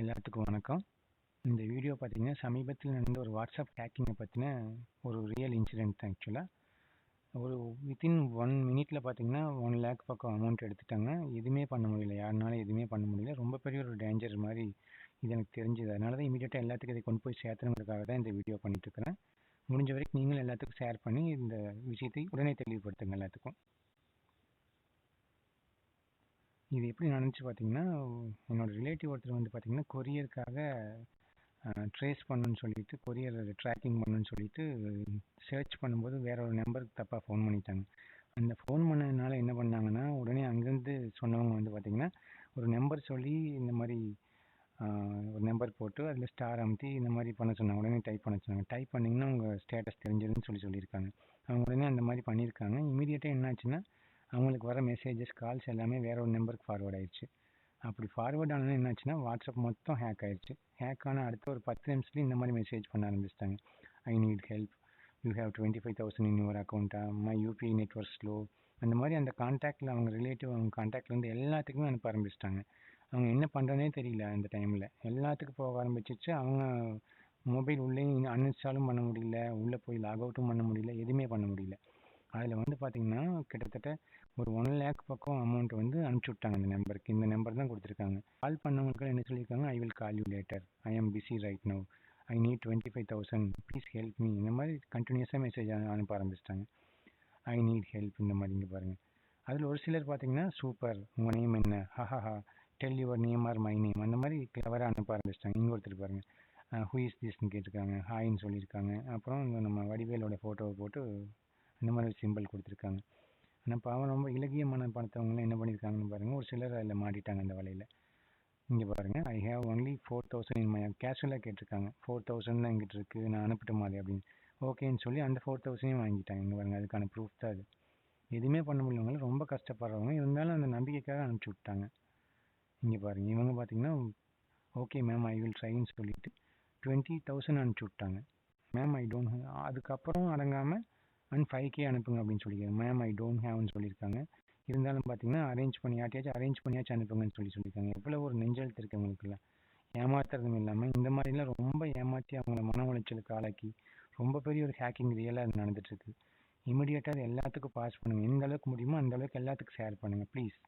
எல்லாத்துக்கும் வணக்கம். இந்த வீடியோ பார்த்தீங்கன்னா சமீபத்தில் நடந்த ஒரு வாட்ஸ்அப் ஹேக்கிங்கை பற்றின ஒரு ரியல் இன்சிடெண்ட் தான் ஆக்சுவலாக ஒரு வித்தின் ஒன் மினிட்ல பார்த்தீங்கன்னா ஒன் லேக் பக்கம் அமௌண்ட் எடுத்துட்டாங்க. எதுவுமே பண்ண முடியல. யாருனாலும் எதுவுமே பண்ண முடியல. ரொம்ப பெரிய ஒரு டேஞ்சர் மாதிரி இது எனக்கு தெரிஞ்சது. அதனால தான் இமீடியட்டாக எல்லாத்துக்கும் இதை கொண்டு போய் சேர்த்துங்கிறதுக்காக தான் இந்த வீடியோ பண்ணிட்டு இருக்கிறேன். முடிஞ்ச வரைக்கும் நீங்களும் எல்லாத்துக்கும் ஷேர் பண்ணி இந்த விஷயத்தை உடனே தெளிவுபடுத்துங்க எல்லாத்துக்கும். இது எப்படி நடந்துச்சு பார்த்தீங்கன்னா என்னோடய ரிலேட்டிவ் ஒருத்தர் வந்து பார்த்தீங்கன்னா கொரியருக்காக ட்ரேஸ் பண்ணணும்னு சொல்லிட்டு கொரியர் ட்ராக்கிங் பண்ணணும்னு சொல்லிட்டு சர்ச் பண்ணும்போது வேற ஒரு நம்பருக்கு தப்பாக ஃபோன் பண்ணிட்டாங்க. அந்த ஃபோன் பண்ணதுனால என்ன பண்ணாங்கன்னா உடனே அங்கேருந்து சொன்னவங்க வந்து பார்த்திங்கன்னா ஒரு நம்பர் சொல்லி இந்த மாதிரி ஒரு நம்பர் போட்டு அதில் ஸ்டார் அமுத்தி இந்த மாதிரி பண்ண சொன்னாங்க. உடனே டைப் பண்ண சொன்னாங்க. டைப் பண்ணிங்கன்னா உங்கள் ஸ்டேட்டஸ் தெரிஞ்சிருன்னு சொல்லி சொல்லியிருக்காங்க. அவங்க உடனே அந்த மாதிரி பண்ணியிருக்காங்க. இமீடியட்டாக என்னாச்சுன்னா அவங்களுக்கு வர மெசேஜஸ் கால்ஸ் எல்லாமே வேற ஒரு நம்பருக்கு ஃபார்வர்ட் ஆயிடுச்சு அப்படி ஃபார்வர்ட் ஆனால் என்னாச்சுன்னா வாட்ஸ்அப் மொத்தம் ஹேக் ஆயிடுச்சு ஹேக் ஆன அடுத்த ஒரு பத்து நிமிஷத்துலேயும் இந்த மாதிரி மெசேஜ் பண்ண ஆரம்பிச்சிட்டாங்க. I need help you have twenty five thousand in your அக்கௌண்ட்டா my UPI network slow அந்த மாதிரி அந்த காண்டாக்டில் அவங்க ரிலேட்டிவ் அவங்க காண்டாக்ட்லேருந்து எல்லாத்துக்குமே அனுப்ப ஆரம்பிச்சிட்டாங்க. அவங்க என்ன பண்ணுறதுனே தெரியல அந்த டைமில் எல்லாத்துக்கும் போக ஆரம்பிச்சிச்சு. அவங்க மொபைல் உள்ளே அன்இன்ஸ்டாலும் பண்ண முடியல. உள்ளே போய் லாக் அவுட்டும் பண்ண முடியல. எதுவுமே பண்ண முடியல. அதில் வந்து பார்த்தீங்கன்னா கிட்டத்தட்ட ஒரு ஒன் லேக் பக்கம் அமௌண்ட் வந்து அனுப்பிச்சி விட்டாங்க இந்த நம்பருக்கு இந்த நம்பர் தான் கொடுத்துருக்காங்க. கால் பண்ணவங்களுக்கு என்ன சொல்லியிருக்காங்க? I will call you later I am busy right now I need twenty five thousand please help me இந்த மாதிரி கண்டினியூஸாக மெசேஜ் அனுப்ப ஆரம்பிச்சிட்டாங்க. ஐ நீட் ஹெல்ப் இந்த மாதிரி இங்கே பாருங்கள் அதில் ஒரு சிலர் பார்த்தீங்கன்னா சூப்பர் உங்கள் நேம் என்ன? ஹஹஹா tell your name are my name அந்த மாதிரி கிளவராக அனுப்ப ஆரம்பிச்சிட்டாங்க. இங்கே ஒருத்தர் பாருங்கள் ஹூ uh, இஸ் திஸ்ன்னு கேட்டிருக்காங்க. ஹாய்ன்னு சொல்லியிருக்காங்க. அப்புறம் நம்ம வடிவேலோட ஃபோட்டோவை போட்டு இந்த மாதிரி சிம்பிள் கொடுத்துருக்காங்க. ஆனால் பாவம் ரொம்ப இலக்கியமான மனம் என்ன பண்ணியிருக்காங்கன்னு பாருங்கள் ஒரு சிலர் அதில் மாட்டிட்டாங்க அந்த வலையில். இங்கே பாருங்கள் I have only four thousand in my கேஷுவலாக கேட்டிருக்காங்க. ஃபோர் தௌசண்ட் தான் எங்கிட்ட இருக்குது நான் அனுப்பிட்ட மாதிரி அப்படின்னு. ஓகேன்னு சொல்லி அந்த ஃபோர் தௌசண்டையும் வாங்கிட்டாங்க. இங்கே பாருங்கள் அதுக்கான ப்ரூஃப் தான் அது. எதுவுமே பண்ண முடியலவங்க ரொம்ப கஷ்டப்படுறவங்க இருந்தாலும் அந்த நம்பிக்கைக்காக அனுப்பிச்சி விட்டாங்க. இங்கே பாருங்கள் இவங்க பார்த்தீங்கன்னா ஓகே மேம் ஐ வில் ட்ரைன்னு சொல்லிட்டு டுவெண்ட்டி தௌசண்ட் அனுப்பிச்சி விட்டாங்க. மேம் ஐ டோன்ட் அதுக்கப்புறம் அடங்காமல் அண்ட் ஃபைவ் கே அனுப்புங்க அப்படின்னு சொல்லியிருக்காங்க. மேம் ஐ டோன்ட் ஹேவ்னு சொல்லியிருக்காங்க. இருந்தாலும் பார்த்தீங்கன்னா அரேஞ்ச் பண்ணியாட்டியாச்சும் அரேஞ்ச் பண்ணியாச்சும் அனுப்புங்கன்னு சொல்லி சொல்லியிருக்காங்க. எவ்வளோ ஒரு நெஞ்செழுத்து இருக்குது அவங்களுக்குள்ள ஏமாத்துறதும் இல்லாமல் இந்த மாதிரிலாம் ரொம்ப ஏமாற்றி அவங்கள மன உளைச்சலுக்கு ஆளாக்கி ரொம்ப பெரிய ஒரு ஹேக்கிங் ரியலாக நடந்துட்டு இருக்கு. இமிடியேட்டாக அது எல்லாத்துக்கும் பாஸ் பண்ணுங்கள் எந்த அளவுக்கு முடியுமோ அந்த அளவுக்கு எல்லாத்துக்கும் ஷேர் பண்ணுங்கள் ப்ளீஸ்